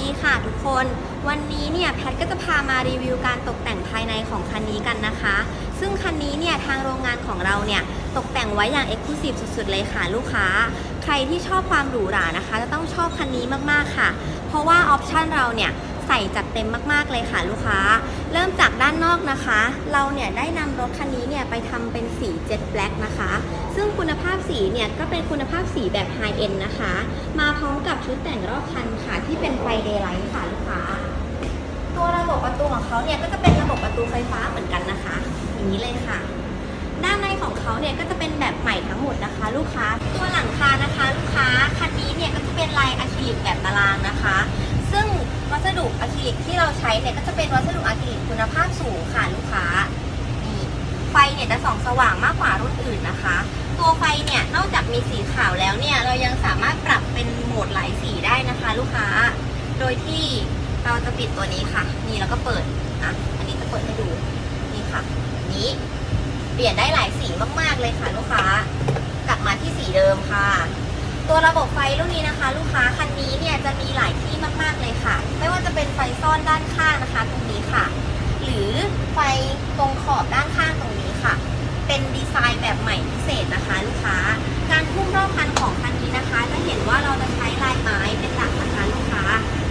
ดีค่ะทุกคน วันนี้เนี่ยแพทก็จะพามารีวิวการตกแต่งภายในของคันนี้กันนะคะ ซึ่งคันนี้เนี่ยทางโรงงานของเราเนี่ยตกแต่งไว้อย่างเอกลูซีฟสุดๆเลยค่ะลูกค้า ใครที่ชอบความหรูหรานะคะจะต้องชอบคันนี้มากๆค่ะ เพราะว่าออปชันเราเนี่ยใส่จัดเต็มมากๆเลยค่ะลูกค้า เริ่มจาก อกนะคะ เราเนี่ยได้นำรถคันนี้เนี่ยไปทำเป็นสีเจ็ตแบล็กนะคะ ซึ่งคุณภาพสีเนี่ยก็เป็นคุณภาพสีแบบไฮเอ็นนะคะ มาพร้อมกับชุดแต่งรอบคันค่ะ ที่เป็นไฟเดย์ไลท์ค่ะลูกค้าตัวระบบประตูของเขาเนี่ยก็จะเป็นระบบประตูไฟฟ้าเหมือนกันนะคะ อย่างนี้เลยค่ะ ด้านในของเขาเนี่ยก็จะเป็นแบบใหม่ทั้งหมดนะคะ ลูกค้า ตัวหลังคานะคะ ลูกค้าคันนี้เนี่ยก็จะเป็นลายอะคริลิกแบบตารางนะคะ ซึ่ง วัสดุอะคริลิกที่เราใช้เนี่ยก็จะเป็นวัสดุอะคริลิกคุณภาพสูงค่ะลูกค้านี่ไฟเนี่ยจะส่องสว่างมากกว่ารุ่นอื่นนะคะ ตัวไฟเนี่ยนอกจากมีสีขาวแล้วเนี่ยเรายังสามารถปรับเป็นโหมดหลายสีได้นะคะ ลูกค้า โดยที่เราจะปิดตัวนี้ค่ะ นี่แล้วก็เปิดอะอันนี้จะเปิดให้ดูนี่ค่ะนี้ เปลี่ยนได้หลายสีมากๆเลยค่ะลูกค้ากลับมาที่สีเดิมค่ะ ตัวระบบไฟรุ่นนี้นะคะ ลูกค้าคันนี้เนี่ยจะมีหลายที่มากๆเลยค่ะ ไม่ว่าจะเป็นไฟซ่อนด้านข้างนะคะตรงนี้ค่ะ หรือไฟตรงขอบด้านข้างตรงนี้ค่ะ เป็นดีไซน์แบบใหม่พิเศษนะคะ ลูกค้า การพุ่มรอบคันของคันนี้นะคะ จะเห็นว่าเราจะใช้ลายไม้เป็นหลักนะคะลูกค้า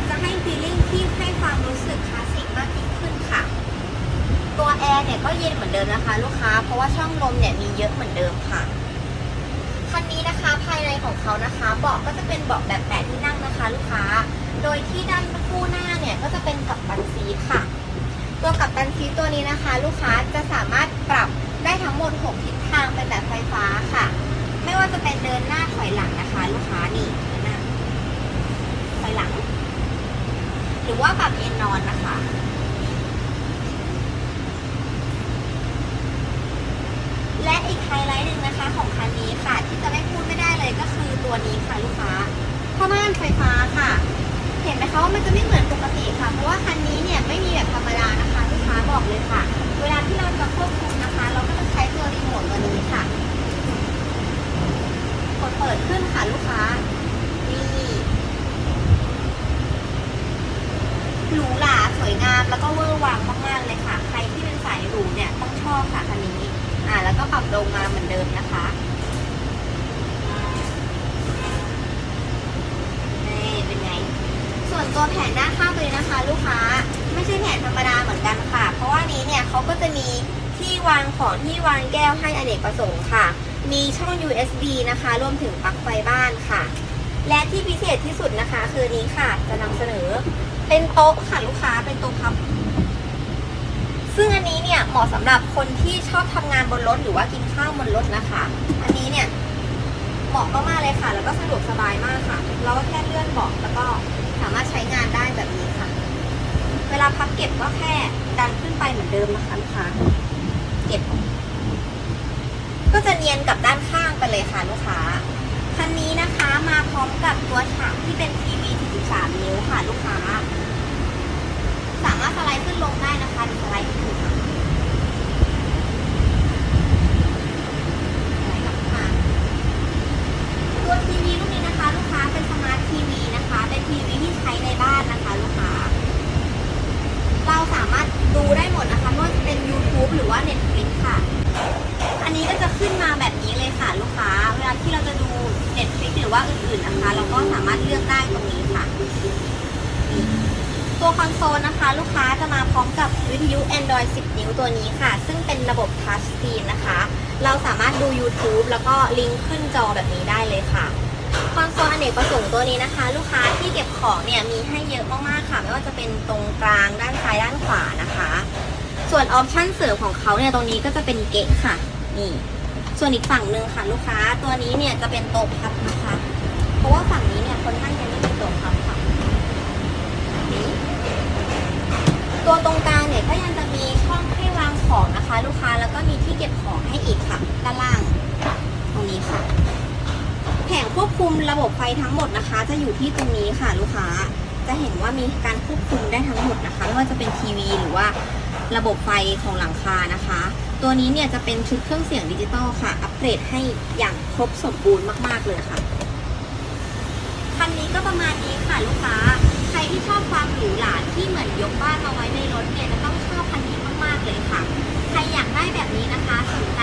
จะให้ฟีลลิ่งที่ให้ความรู้สึกคลาสสิกมากยิ่งขึ้นค่ะ ตัวแอร์เนี่ยก็เย็นเหมือนเดิมนะคะ ลูกค้า เพราะว่าช่องลมเนี่ยมีเยอะเหมือนเดิมค่ะ คันนี้นะคะภายในของ เขานะคะ เบาะก็จะเป็นเบาะแบบแปดที่นั่งนะคะลูกค้า โดยที่ด้านคู่หน้าเนี่ยก็จะเป็นกับบันซีค่ะ ตัวกับตันซีตัวนี้นะคะ ลูกค้าจะสามารถปรับได้ทั้งหมด 6 ทิศทางเป็นแบบไฟฟ้าค่ะ ไม่ว่าจะเป็นเดินหน้าถอยหลังนะคะ ลูกค้านี่เดินหน้าถอยหลัง หรือว่าปรับเอนนอนนะคะและอีกไฮไลท์หนึ่งนะคะของคันนี้ค่ะที่จะไม่พูดไม่ได้ ตัวนี้ค่ะลูกค้าผ้าม่านไฟฟ้าค่ะ เห็นไหมคะว่ามันจะไม่เหมือนปกติค่ะ เพราะว่าคันนี้เนี่ยไม่มีแบบธรรมดานะคะลูกค้าบอกเลยค่ะ เวลาที่เราจะควบคุมนะคะ เราก็จะใช้ตัวรีโมทตัวนี้ค่ะกดเปิดขึ้นค่ะลูกค้านี่หรูหราสวยงามแล้วก็เวอร์วังมากๆเลยค่ะ ใครที่เป็นสายหรูเนี่ยต้องชอบค่ะคันนี้ อ่า แล้วก็ปรับลงมาเหมือนเดิมนะคะนี่เป็นไง ส่วน ตัวแผงด้าข้างตัวนี้นะคะ ลูกค้าไม่ใช่แผงธรรมดาเหมือนกันค่ะ เพราะว่านี้เนี่ยเขาก็จะมีที่วางของที่วางแก้วให้อเนกประสงค์ค่ะ มีช่อง USB นะคะรวมถึงปลั๊กไฟบ้านค่ะ และที่พิเศษที่สุดนะคะ คือนี้ค่ะจะนำเสนอ เป็นโต๊ะค่ะลูกค้าเป็นโต๊ะพับซึ่งอันนี้เนี่ยเหมาะสำหรับคนที่ชอบทำงานบนรถหรือว่ากินข้าวบนรถนะคะ อันนี้เนี่ยเหมาะมากๆเลยค่ะ แล้วก็สะดวกสบายมากค่ะ เราก็แค่เลื่อนเบาะแล้วก็ สามารถใช้งานได้แบบนี้ค่ะ เวลาพับเก็บก็แค่ดันขึ้นไปเหมือนเดิมนะคะลูกค้าเก็บ ก็จะเนียนกับด้านข้างไปเลยค่ะลูกค้าคันนี้นะคะมาพร้อมกับตัวฉากที่เป็นทีวี43 นิ้วค่ะลูกค้า สามารถสไลด์ขึ้นลงได้นะคะสไลด์ขึ้นดูค่ะสไลด์กลับมาตัวทีวีรุ่นนี้นะคะ ลูกค้าเป็นสมาร์ททีวีนะคะ เป็นทีวีที่ใช้ในบ้านนะคะ ลูกค้า เราสามารถดูได้หมดนะคะไม่ว่าจะเป็น YouTube หรือว่า Netflix ค่ะ อันนี้ก็จะขึ้นมาแบบนี้เลย ค่ะลูกค้า เวลาที่เราจะดู Netflix หรือว่าอื่นๆนะคะ เราก็สามารถเลือกได้ตรงนี้ค่ะ ตัวคอนโซลนะคะ ลูกค้าจะมาพร้อมกับวิทยุ Android 10 นิ้วตัวนี้ค่ะ ซึ่งเป็นระบบ Touch Screen นะคะ เราสามารถดู YouTube แล้วก็ลิงก์ขึ้นจอแบบนี้ได้เลยค่ะคอนโซลอเนกประสงค์ตัวนี้นะคะ ลูกค้าที่เก็บของเนี่ยมีให้เยอะมากๆค่ะ ไม่ว่าจะเป็นตรงกลางด้านซ้ายด้านขวานะคะ ส่วนออปชั่นเสริมของเขาเนี่ยตรงนี้ก็จะเป็นเกะค่ะนี่ ส่วนอีกฝั่งหนึ่งค่ะลูกค้าตัวนี้เนี่ยจะเป็นโต๊ะพับนะคะ เพราะว่าฝั่งนี้เนี่ยคนนั่งยังไม่มีโต๊ะพับค่ะตัวตรงกลางเนี่ยก็ยังจะมีช่องให้วางของนะคะ ลูกค้าแล้วก็มีที่เก็บของให้อีกค่ะด้านล่างตรงนี้ค่ะแผงควบคุมระบบไฟทั้งหมดนะคะ จะอยู่ที่ตรงนี้ค่ะลูกค้าจะเห็นว่ามีการควบคุมได้ทั้งหมดนะคะไม่ว่าจะเป็นทีวีหรือว่าระบบไฟของหลังคานะคะ ตัวนี้เนี่ยจะเป็นชุดเครื่องเสียงดิจิตอลค่ะ อัปเกรดให้อย่างครบสมบูรณ์มากๆเลยค่ะ คันนี้ก็ประมาณนี้ค่ะลูกค้า ใครที่ชอบความหรูหราที่เหมือนยกบ้านมาไว้ในรถเนี่ยจะต้องชอบคันนี้มากๆเลยค่ะ ใครอยากได้แบบนี้นะคะสนใจ